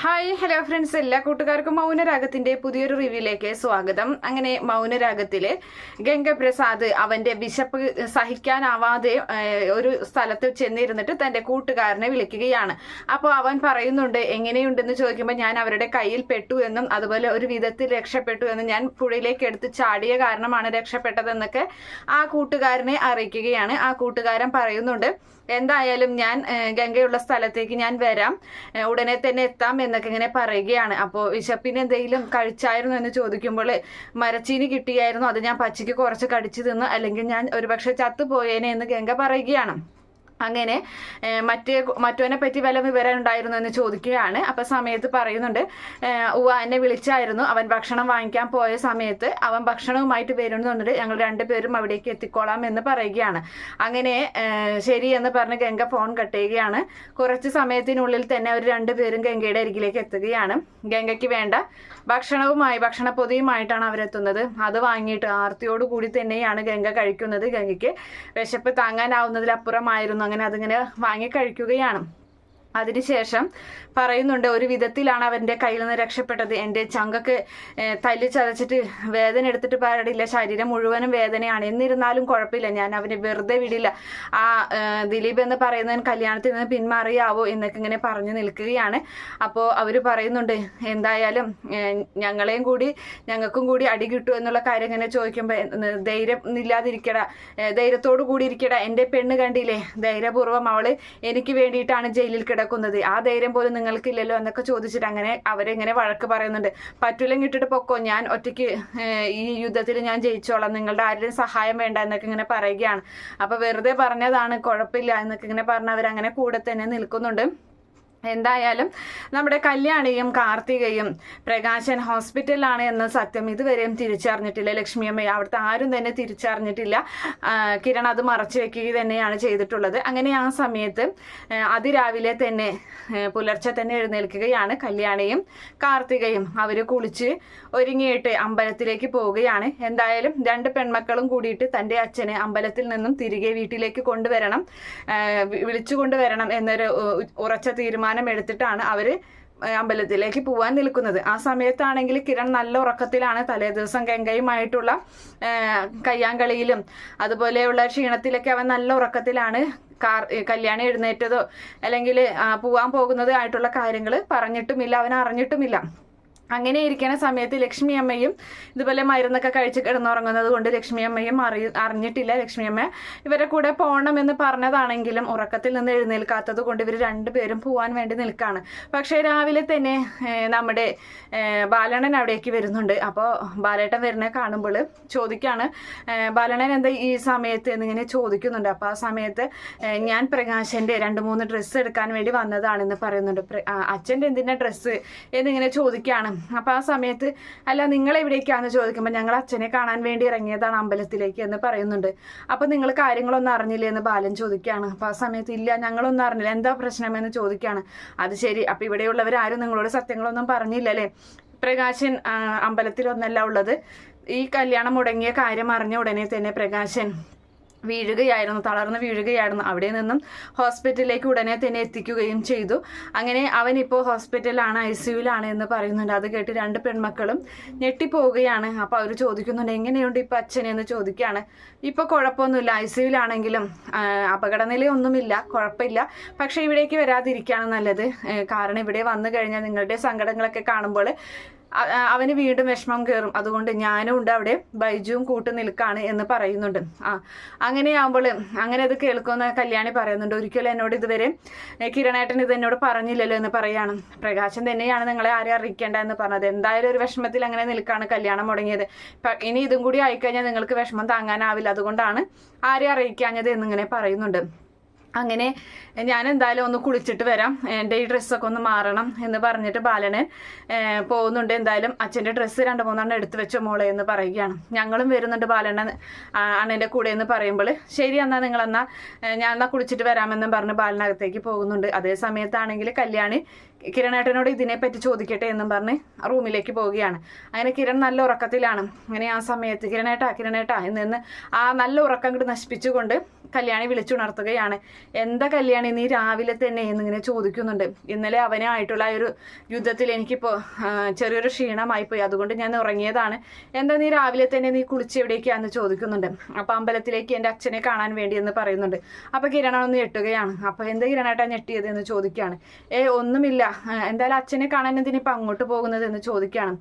Hi hello friends എല്ലാ കൂട്ടുകാർക്കും മൗനരാഗത്തിന്റെ പുതിയൊരു റിവ്യൂയിലേക്ക് സ്വാഗതം. അങ്ങനെ മൗനരാഗത്തിൽ ഗംഗപ്രസാദ് അവന്റെ വിശപ്പ് സഹിക്കാനാവാതെ ഒരു സ്ഥലത്ത് ചെന്നിരുന്നിട്ട് തന്റെ കൂട്ടുകാരനെ വിളിക്കുകയാണ്. അപ്പോൾ അവൻ പറയുന്നുണ്ട് എങ്ങനെയുണ്ടെന്ന് ചോദിക്കുമ്പോൾ ഞാൻ അവരുടെ കയ്യിൽ പെട്ടു എന്നും അതുപോലെ ഒരു വിധത്തിൽ രക്ഷപ്പെട്ടു എന്നും ഞാൻ പുഴയിലേക്ക് എടുത്ത് ചാടിയ കാരണമാണ് രക്ഷപ്പെട്ടതെന്നൊക്കെ ആ കൂട്ടുകാരനെ അറിയിക്കുകയാണ്. ആ കൂട്ടുകാരൻ പറയുന്നുണ്ട് എന്തായാലും ഞാൻ ഗംഗയുള്ള സ്ഥലത്തേക്ക് ഞാൻ വരാം. ഉടനെ തന്നെ എത്താം എന്നൊക്കെ ഇങ്ങനെ പറയുകയാണ്. അപ്പോൾ വിശപ്പിന് എന്തെങ്കിലും കഴിച്ചായിരുന്നു എന്ന് ചോദിക്കുമ്പോൾ മരച്ചീനി കിട്ടിയായിരുന്നു. അത് ഞാൻ പച്ചയ്ക്ക് കുറച്ച് കടിച്ചു തിന്നു. അല്ലെങ്കിൽ ഞാൻ ഒരുപക്ഷെ ചത്തുപോയേനെ എന്ന് ഗംഗ പറയുകയാണ്. അങ്ങനെ മറ്റേ മറ്റവനെ പറ്റി വല്ല വിവരം ഉണ്ടായിരുന്നു എന്ന് ചോദിക്കുകയാണ്. അപ്പൊ സമയത്ത് പറയുന്നുണ്ട് ഉവ എന്നെ വിളിച്ചായിരുന്നു. അവൻ ഭക്ഷണം വാങ്ങിക്കാൻ പോയ സമയത്ത് അവൻ ഭക്ഷണവുമായിട്ട് വരുന്നുണ്ട് ഞങ്ങൾ രണ്ടുപേരും അവിടേക്ക് എത്തിക്കോളാം എന്ന് പറയുകയാണ്. അങ്ങനെ ശരി എന്ന് പറഞ്ഞ് ഗംഗ ഫോൺ കട്ട് ചെയ്യുകയാണ്. കുറച്ച് സമയത്തിനുള്ളിൽ തന്നെ അവർ രണ്ടുപേരും ഗംഗയുടെ അരികിലേക്ക് എത്തുകയാണ്. ഗംഗയ്ക്ക് വേണ്ട ഭക്ഷണവുമായി ഭക്ഷണപ്പൊതിയുമായിട്ടാണ് അവരെത്തുന്നത്. അത് വാങ്ങിയിട്ട് ആർത്തിയോടുകൂടി തന്നെയാണ് ഗംഗ കഴിക്കുന്നത്. ഗംഗയ്ക്ക് വിശപ്പ് താങ്ങാനാവുന്നതിലപ്പുറമായിരുന്നു അങ്ങനെ അതിങ്ങനെ വാങ്ങി കഴിക്കുകയാണ് അതിനുശേഷം പറയുന്നുണ്ട് ഒരു വിധത്തിലാണ് അവന്റെ കയ്യിൽ നിന്ന് രക്ഷപ്പെട്ടത്. എന്റെ ചങ്കക്ക് തല്ല് ചതച്ചിട്ട് വേദന എടുത്തിട്ട് പാടില്ല ശരീരം മുഴുവനും വേദനയാണ്. എന്നിരുന്നാലും കുഴപ്പമില്ല. ഞാൻ അവനെ വെറുതെ വിടില്ല. ആ ദിലീപ് എന്ന് പറയുന്നവൻ കല്യാണത്തിൽ നിന്ന് പിന്മാറിയാവോ? എന്നൊക്കെ ഇങ്ങനെ പറഞ്ഞു നിൽക്കുകയാണ്. അപ്പോൾ അവർ പറയുന്നുണ്ട് എന്തായാലും ഞങ്ങളെയും കൂടി ഞങ്ങൾക്കും കൂടി അടി കിട്ടു എന്നുള്ള കാര്യം ഇങ്ങനെ ചോദിക്കുമ്പോൾ ധൈര്യം ഇല്ലാതിരിക്കട. ധൈര്യത്തോടു കൂടി ഇരിക്കട. എന്റെ പെണ്ണ് കണ്ടില്ലേ? ധൈര്യപൂർവം അവൾ എനിക്ക് വേണ്ടിയിട്ടാണ് ജയിലിൽ കിടക്കുന്നത്? ആ ധൈര്യം പോലും നിങ്ങൾക്കില്ലല്ലോ എന്നൊക്കെ ചോദിച്ചിട്ട് അങ്ങനെ അവരെങ്ങനെ വഴക്ക് പറയുന്നുണ്ട്. പറ്റൂലം ഇട്ടിട്ട് പൊക്കോ? ഞാൻ ഒറ്റയ്ക്ക് ഈ യുദ്ധത്തിൽ ഞാൻ ജയിച്ചോളാം. നിങ്ങളുടെ ആരുടെയും സഹായം വേണ്ട എന്നൊക്കെ ഇങ്ങനെ പറയുകയാണ്. അപ്പൊ വെറുതെ പറഞ്ഞതാണ് കുഴപ്പമില്ല എന്നൊക്കെ ഇങ്ങനെ പറഞ്ഞ് അവരങ്ങനെ കൂടെ തന്നെ നിൽക്കുന്നുണ്ട്. എന്തായാലും നമ്മുടെ കല്യാണിയും കാർത്തികയും പ്രകാശൻ ഹോസ്പിറ്റലിലാണ് എന്ന സത്യം ഇതുവരെയും തിരിച്ചറിഞ്ഞിട്ടില്ല. ലക്ഷ്മിയമ്മ അവിടുത്തെ ആരും തന്നെ തിരിച്ചറിഞ്ഞിട്ടില്ല. കിരൺ അത് മറച്ചു വെക്കുക തന്നെയാണ് ചെയ്തിട്ടുള്ളത്. അങ്ങനെ ആ സമയത്ത് അതിരാവിലെ തന്നെ പുലർച്ചെ തന്നെ എഴുന്നേൽക്കുകയാണ് കല്യാണിയും കാർത്തികയും. അവർ കുളിച്ച് ഒരുങ്ങിയിട്ട് അമ്പലത്തിലേക്ക് പോവുകയാണ്. എന്തായാലും രണ്ട് പെൺമക്കളും കൂടിയിട്ട് തന്റെ അച്ഛനെ അമ്പലത്തിൽ നിന്നും തിരികെ വീട്ടിലേക്ക് കൊണ്ടുവരണം. വിളിച്ചു കൊണ്ടുവരണം എന്നൊരു ഉറച്ച തീരുമാനം എടുത്തിട്ടാണ് അവർ അമ്പലത്തിലേക്ക് പോവാൻ നിൽക്കുന്നത്. ആ സമയത്താണെങ്കിൽ കിരൺ നല്ല ഉറക്കത്തിലാണ് തലേ ദിവസം ഗംഗയുമായിട്ടുള്ള കയ്യാങ്കളിയിലും അതുപോലെയുള്ള ക്ഷീണത്തിലൊക്കെ അവൻ നല്ല ഉറക്കത്തിലാണ് കാർ കല്യാണം എഴുന്നേറ്റതോ അല്ലെങ്കിൽ പോവാൻ പോകുന്നതോ ആയിട്ടുള്ള കാര്യങ്ങൾ പറഞ്ഞിട്ടുമില്ല. അവൻ അറിഞ്ഞിട്ടുമില്ല. അങ്ങനെ ഇരിക്കുന്ന സമയത്ത് ലക്ഷ്മി അമ്മയും ഇതുപോലെ മരുന്നൊക്കെ കഴിച്ച് കിടന്നുറങ്ങുന്നത് കൊണ്ട് ലക്ഷ്മി അമ്മയും അറി അറിഞ്ഞിട്ടില്ല. ലക്ഷ്മി അമ്മ ഇവരെ കൂടെ പോകണം എന്ന് പറഞ്ഞതാണെങ്കിലും ഉറക്കത്തിൽ നിന്ന് എഴുന്നേൽക്കാത്തത് കൊണ്ട് ഇവർ രണ്ടുപേരും പോവാൻ വേണ്ടി നിൽക്കുകയാണ് പക്ഷേ രാവിലെ തന്നെ നമ്മുടെ ബാലണൻ അവിടേക്ക് വരുന്നുണ്ട്. അപ്പോൾ ബാലേട്ടൻ വരുന്നത് കാണുമ്പോൾ ചോദിക്കാണ് ബാലണൻ എന്താ ഈ സമയത്ത് എന്നിങ്ങനെ ചോദിക്കുന്നുണ്ട്. അപ്പോൾ ആ സമയത്ത് ഞാൻ പ്രകാശന്റെ രണ്ട് മൂന്ന് ഡ്രസ്സ് എടുക്കാൻ വേണ്ടി വന്നതാണെന്ന് പറയുന്നുണ്ട്. അച്ഛന്റെ എന്തിനാ ഡ്രസ്സ് എന്നിങ്ങനെ ചോദിക്കുകയാണ് അപ്പോൾ ആ സമയത്ത് അല്ല നിങ്ങൾ എവിടേക്കാന്ന് ചോദിക്കുമ്പോൾ ഞങ്ങൾ അച്ഛനെ കാണാൻ വേണ്ടി ഇറങ്ങിയതാണ് അമ്പലത്തിലേക്ക് എന്ന് പറയുന്നുണ്ട്. അപ്പൊ നിങ്ങൾ കാര്യങ്ങളൊന്നും അറിഞ്ഞില്ലേ? എന്ന് ബാലൻ ചോദിക്കുകയാണ്. അപ്പൊ ആ സമയത്ത് ഇല്ല ഞങ്ങളൊന്നും അറിഞ്ഞില്ല. എന്താ പ്രശ്നം എന്ന് ചോദിക്കുകയാണ്. അത് ശരി. അപ്പൊ അപ്പോൾ ഇവിടെയുള്ളവരാരും നിങ്ങളോട് സത്യങ്ങളൊന്നും പറഞ്ഞില്ലല്ലേ പ്രകാശൻ ആ, അമ്പലത്തിലൊന്നല്ല ഉള്ളത്. ഈ കല്യാണം മുടങ്ങിയ കാര്യം അറിഞ്ഞ ഉടനെ തന്നെ പ്രകാശൻ വീഴുകയായിരുന്നു തളർന്ന് വീഴുകയായിരുന്നു. അവിടെ നിന്നും ഹോസ്പിറ്റലിലേക്ക് ഉടനെ തന്നെ എത്തിക്കുകയും ചെയ്തു. അങ്ങനെ അവൻ ഇപ്പോൾ ഹോസ്പിറ്റലിലാണ് ഐ സിയുലാണ് എന്ന് പറയുന്നുണ്ട്. അത് കേട്ട് രണ്ട് പെൺമക്കളും ഞെട്ടിപ്പോവുകയാണ്. അപ്പോൾ അവർ ചോദിക്കുന്നുണ്ട് എങ്ങനെയുണ്ട് ഇപ്പം അച്ഛനെന്ന് ചോദിക്കുകയാണ്. ഇപ്പോൾ കുഴപ്പമൊന്നുമില്ല. ഐ സിയുലാണെങ്കിലും അപകടനിലയൊന്നുമില്ല. കുഴപ്പമില്ല. പക്ഷേ ഇവിടേക്ക് വരാതിരിക്കുകയാണ് നല്ലത്. കാരണം ഇവിടെ വന്നു കഴിഞ്ഞാൽ നിങ്ങളുടെ സങ്കടങ്ങളൊക്കെ കാണുമ്പോൾ അവന് വീണ്ടും വിഷമം കയറും അതുകൊണ്ട് ഞാനും ഉണ്ട് അവിടെ. ബൈജുവും കൂട്ടു നിൽക്കാണ് എന്ന് പറയുന്നുണ്ട്. ആ അങ്ങനെയാകുമ്പോൾ അങ്ങനെ അത് കേൾക്കുന്ന കല്യാണി പറയുന്നുണ്ട്. ഒരിക്കലും എന്നോട് ഇതുവരെ കിരണേട്ടൻ ഇത് എന്നോട് പറഞ്ഞില്ലല്ലോ എന്ന് പറയാണ്. പ്രകാശൻ തന്നെയാണ് നിങ്ങളെ ആരെ അറിയിക്കേണ്ട എന്ന് പറഞ്ഞത്. എന്തായാലും ഒരു വിഷമത്തിൽ അങ്ങനെ നിൽക്കാണ് കല്യാണം മുടങ്ങിയത്. ഇനി ഇതും കൂടി ആയിക്കഴിഞ്ഞാൽ നിങ്ങൾക്ക് വിഷമം താങ്ങാനാവില്ല. അതുകൊണ്ടാണ് ആരെ അറിയിക്കാഞ്ഞത് എന്നിങ്ങനെ പറയുന്നുണ്ട്. അങ്ങനെ ഞാൻ എന്തായാലും ഒന്ന് കുളിച്ചിട്ട് വരാം. എന്റെ ഈ ഡ്രസ്സൊക്കെ ഒന്ന് മാറണം എന്ന് പറഞ്ഞിട്ട് ബാലന് പോകുന്നുണ്ട്. എന്തായാലും അച്ഛന്റെ ഡ്രസ്സ് രണ്ട് മൂന്നെണ്ണം എടുത്തു വെച്ചോ മോളെ എന്ന് പറയുകയാണ്. ഞങ്ങളും വരുന്നുണ്ട് ബാലനെ അണ്ണന്റെ കൂടെ എന്ന് പറയുമ്പോൾ. ശരി എന്നാൽ നിങ്ങളെന്നാ ഞാൻ എന്നാൽ കുളിച്ചിട്ട് വരാമെന്നും പറഞ്ഞ് ബാലനകത്തേക്ക് പോകുന്നുണ്ട്. അതേ സമയത്താണെങ്കിൽ കല്യാണി കിരണേട്ടനോട് ഇതിനെപ്പറ്റി ചോദിക്കട്ടെ എന്നും പറഞ്ഞ് റൂമിലേക്ക് പോവുകയാണ്. അങ്ങനെ കിരൺ നല്ല ഉറക്കത്തിലാണ്. അങ്ങനെ ആ സമയത്ത് കിരണേട്ടാ കിരണേട്ടാ എന്ന് ആ നല്ല ഉറക്കം കൂടി നശിപ്പിച്ചുകൊണ്ട് കല്യാണി വിളിച്ചുണർത്തുകയാണ്. എന്താ കല്യാണി നീ രാവിലെ തന്നെ എന്നിങ്ങനെ ചോദിക്കുന്നുണ്ട്. ഇന്നലെ അവനായിട്ടുള്ള ഒരു യുദ്ധത്തിൽ എനിക്കിപ്പോൾ ചെറിയൊരു ക്ഷീണമായി പോയി. അതുകൊണ്ട് ഞാൻ ഉറങ്ങിയതാണ്. എന്താ നീ രാവിലെ തന്നെ നീ കുളിച്ച് എവിടേക്കാന്ന് ചോദിക്കുന്നുണ്ട്. അപ്പം അമ്പലത്തിലേക്ക് എന്റെ അച്ഛനെ കാണാൻ വേണ്ടി എന്ന് പറയുന്നുണ്ട്. അപ്പം കിരണൊന്ന് ഞെട്ടുകയാണ്. അപ്പം എന്താ കിരണേട്ടാ ഞെട്ടിയത്? എന്ന് ചോദിക്കുകയാണ് ഏ ഒന്നുമില്ല. ആ, എന്തായാലും അച്ഛനെ കാണാൻ എന്തിനിപ്പം അങ്ങോട്ട് പോകുന്നത് എന്ന് ചോദിക്കുകയാണ്.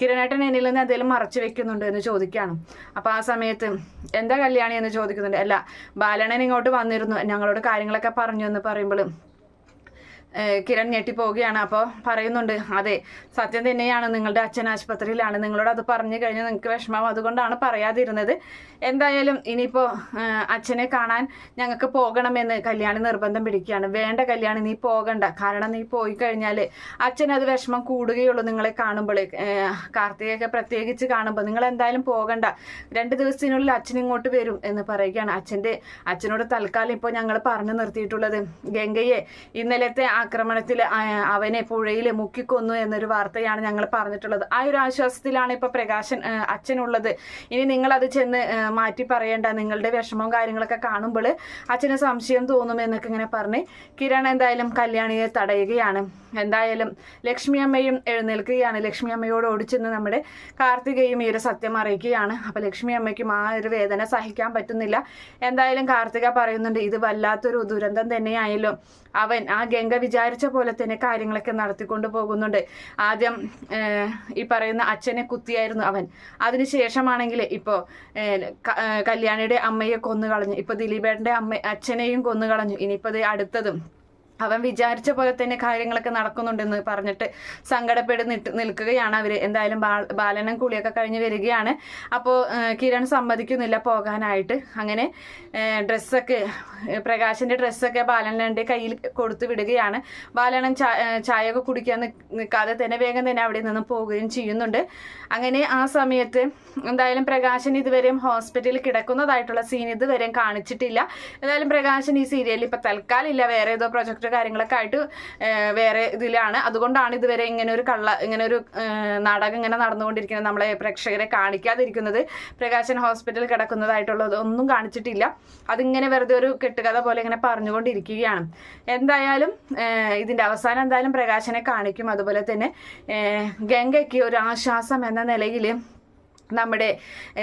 കിരണേട്ടൻ എന്നിൽ നിന്ന് എന്തെങ്കിലും മറച്ചു വെക്കുന്നുണ്ട് എന്ന് ചോദിക്കുകയാണ്. അപ്പോൾ ആ സമയത്ത് എന്താ കല്യാണി? എന്ന് ചോദിക്കുന്നുണ്ട്. അല്ല ബാലണൻ ഇങ്ങോട്ട് വന്നിരുന്നു. ഞങ്ങളോട് കാര്യങ്ങളൊക്കെ പറഞ്ഞു എന്ന് പറയുമ്പോൾ കിരൺ ഞെട്ടിപ്പോവുകയാണ്. അപ്പോൾ പറയുന്നുണ്ട് അതെ സത്യം തന്നെയാണ്. നിങ്ങളുടെ അച്ഛൻ ആശുപത്രിയിലാണ്. നിങ്ങളോട് അത് പറഞ്ഞു കഴിഞ്ഞാൽ നിങ്ങൾക്ക് വിഷമം. അതുകൊണ്ടാണ് പറയാതിരുന്നത്. എന്തായാലും ഇനിയിപ്പോൾ അച്ഛനെ കാണാൻ ഞങ്ങൾക്ക് പോകണമെന്ന് കല്യാണി നിർബന്ധം പിടിക്കുകയാണ്. വേണ്ട കല്യാണി നീ പോകണ്ട. കാരണം നീ പോയി കഴിഞ്ഞാൽ അച്ഛൻ അത് വിഷമം കൂടുകയുള്ളൂ നിങ്ങളെ കാണുമ്പോൾ കാർത്തികയൊക്കെ പ്രത്യേകിച്ച് കാണുമ്പോൾ നിങ്ങൾ എന്തായാലും പോകണ്ട. രണ്ട് ദിവസത്തിനുള്ളിൽ അച്ഛൻ ഇങ്ങോട്ട് വരും എന്ന് പറയുകയാണ്. അച്ഛന്റെ അച്ഛനോട് തൽക്കാലം ഇപ്പോൾ ഞങ്ങൾ പറഞ്ഞു നിർത്തിയിട്ടുള്ളത് ഗംഗയെ ഇന്നലത്തെ ആക്രമണത്തിൽ അവനെ പുഴയിൽ മുക്കിക്കൊന്നു എന്നൊരു വാർത്തയാണ് ഞങ്ങൾ പറഞ്ഞിട്ടുള്ളത്. ആ ഒരു ആശ്വാസത്തിലാണ് ഇപ്പോൾ പ്രകാശൻ അച്ഛനുള്ളത്. ഇനി നിങ്ങളത് ചെന്ന് മാറ്റി പറയേണ്ട നിങ്ങളുടെ വിഷമവും കാര്യങ്ങളൊക്കെ കാണുമ്പോൾ അച്ഛന് സംശയം തോന്നുമെന്നൊക്കെ ഇങ്ങനെ പറഞ്ഞ് കിരൺ എന്തായാലും കല്യാണിയെ തടയുകയാണ്. എന്തായാലും ലക്ഷ്മി അമ്മയും എഴുന്നേൽക്കുകയാണ്. ലക്ഷ്മി അമ്മയോട് ഓടിച്ചെന്ന് നമ്മുടെ കാർത്തികയും ഈ ഒരു സത്യം അറിയിക്കുകയാണ്. അപ്പോൾ ലക്ഷ്മി അമ്മയ്ക്കും ആ ഒരു വേദന സഹിക്കാൻ പറ്റുന്നില്ല. എന്തായാലും കാർത്തിക പറയുന്നുണ്ട് ഇത് വല്ലാത്തൊരു ദുരന്തം തന്നെയായല്ലോ. അവൻ ആ ഗംഗ വിചാരിച്ച പോലെ തന്നെ കാര്യങ്ങളൊക്കെ നടത്തിക്കൊണ്ട് പോകുന്നുണ്ട്. ആദ്യം ഈ പറയുന്ന അച്ഛനെ കുത്തിയായിരുന്നു അവൻ. അതിനുശേഷമാണെങ്കിൽ ഇപ്പോൾ കല്യാണിയുടെ അമ്മയെ കൊന്നു കളഞ്ഞു ഇപ്പോൾ ദിലീപേട്ടന്റെ അമ്മ അച്ഛനെയും കൊന്നു കളഞ്ഞു ഇനിയിപ്പോൾ അടുത്തതും. അവൻ വിചാരിച്ച പോലെ തന്നെ കാര്യങ്ങളൊക്കെ നടക്കുന്നുണ്ടെന്ന് പറഞ്ഞിട്ട് സങ്കടപ്പെടുന്നിട്ട് നിൽക്കുകയാണ് അവർ എന്തായാലും ബാലനും കുളിയൊക്കെ കഴിഞ്ഞ് വരികയാണ്. അപ്പോൾ കിരൺ സമ്മതിക്കുന്നില്ല പോകാനായിട്ട്. അങ്ങനെ ഡ്രസ്സൊക്കെ പ്രകാശിന്റെ ഡ്രസ്സൊക്കെ ബാലനന്റെ കയ്യിൽ കൊടുത്തു വിടുകയാണ്. ബാലനൻ ചാ ഏഹ് ചായ ഒക്കെ കുടിക്കാൻ നിൽക്കാതെ തന്നെ വേഗം തന്നെ അവിടെ നിന്ന് പോവുകയും ചെയ്യുന്നുണ്ട്. അങ്ങനെ ആ സമയത്ത് എന്തായാലും പ്രകാശൻ ഇതുവരെയും ഹോസ്പിറ്റലിൽ കിടക്കുന്നതായിട്ടുള്ള സീൻ ഇതുവരെയും കാണിച്ചിട്ടില്ല. എന്തായാലും പ്രകാശൻ ഈ സീരിയലിൽ ഇപ്പോൾ തൽക്കാലം ഇല്ല. വേറെ ഏതോ പ്രൊജക്റ്റ് കാര്യങ്ങളൊക്കെ ആയിട്ട് വേറെ ഇതിലാണ്. അതുകൊണ്ടാണ് ഇതുവരെ ഇങ്ങനെ ഒരു കള്ള ഇങ്ങനെ ഒരു നാടകം ഇങ്ങനെ നടന്നുകൊണ്ടിരിക്കുന്നത്. നമ്മളെ പ്രേക്ഷകരെ കാണിക്കാതിരിക്കുന്നത്. പ്രകാശൻ ഹോസ്പിറ്റലിൽ കിടക്കുന്നതായിട്ടുള്ളത് ഒന്നും കാണിച്ചിട്ടില്ല. അതിങ്ങനെ വെറുതെ ഒരു കെട്ടുകഥ പോലെ ഇങ്ങനെ പറഞ്ഞുകൊണ്ടിരിക്കുകയാണ്. എന്തായാലും ഇതിന്റെ അവസാനം എന്തായാലും പ്രകാശനെ കാണിക്കും. അതുപോലെ തന്നെ ഗംഗയ്ക്ക് ഒരു ആശ്വാസം എന്ന നിലയിൽ നമ്മുടെ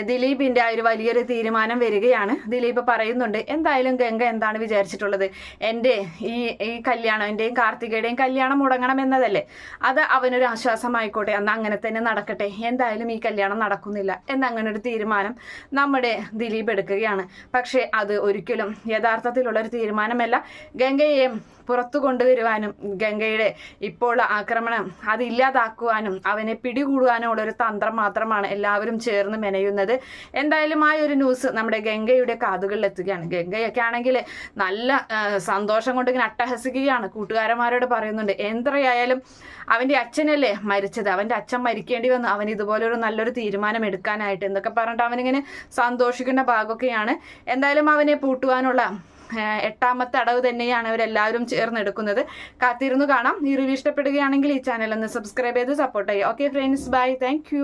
ദിലീപിന്റെ ആ ഒരു വലിയൊരു തീരുമാനം വരികയാണ്. ദിലീപ് പറയുന്നുണ്ട് എന്തായാലും ഗംഗ എന്താണ് വിചാരിച്ചിട്ടുള്ളത്? എന്റെ ഈ ഈ കല്യാണം എന്റെയും കാർത്തികയുടെയും കല്യാണം മുടങ്ങണം എന്നതല്ലേ? അത് അവനൊരു ആശ്വാസമായിക്കോട്ടെ അന്ന് അങ്ങനെ തന്നെ നടക്കട്ടെ. എന്തായാലും ഈ കല്യാണം നടക്കുന്നില്ല. എന്നങ്ങനെ ഒരു തീരുമാനം നമ്മുടെ ദിലീപ് എടുക്കുകയാണ്. പക്ഷേ അത് ഒരിക്കലും യഥാർത്ഥത്തിലുള്ള ഒരു തീരുമാനമല്ല. ഗംഗയെയും പുറത്തു കൊണ്ടുവരുവാനും ഗംഗയുടെ ഇപ്പോൾ ആക്രമണം അതില്ലാതാക്കുവാനും അവനെ പിടികൂടുവാനും ഒരു തന്ത്രം മാത്രമാണ് എല്ലാവരും ചേർന്ന് മെനയുന്നത്. എന്തായാലും ആ ഒരു ന്യൂസ് നമ്മുടെ ഗംഗയുടെ കാതുകളിൽ എത്തുകയാണ് ഗംഗയൊക്കെ ആണെങ്കിൽ നല്ല സന്തോഷം കൊണ്ട് ഇങ്ങനെ അട്ടഹസിക്കുകയാണ്. കൂട്ടുകാരന്മാരോട് പറയുന്നുണ്ട് എന്തരയായാലും അവന്റെ അച്ഛനല്ലേ മരിച്ചത്? അവന്റെ അച്ഛൻ മരിക്കേണ്ടി വന്നു. അവൻ ഇതുപോലൊരു നല്ലൊരു തീരുമാനം എടുക്കാനായിട്ട്. എന്നൊക്കെ പറഞ്ഞിട്ട് അവനിങ്ങനെ സന്തോഷിക്കുന്ന ഭാഗമൊക്കെയാണ്. എന്തായാലും അവനെ പൂട്ടുവാനുള്ള എട്ടാമത്തെ അടവ് തന്നെയാണ് അവരെല്ലാവരും ചേർന്നെടുക്കുന്നത് കാത്തിരുന്നു കാണാം. ഈ റിവ്യൂ ഇഷ്ടപ്പെടുകയാണെങ്കിൽ ഈ ചാനൽ ഒന്ന് സബ്സ്ക്രൈബ് ചെയ്ത് സപ്പോർട്ട് ചെയ്യുക. Okay friends bye thank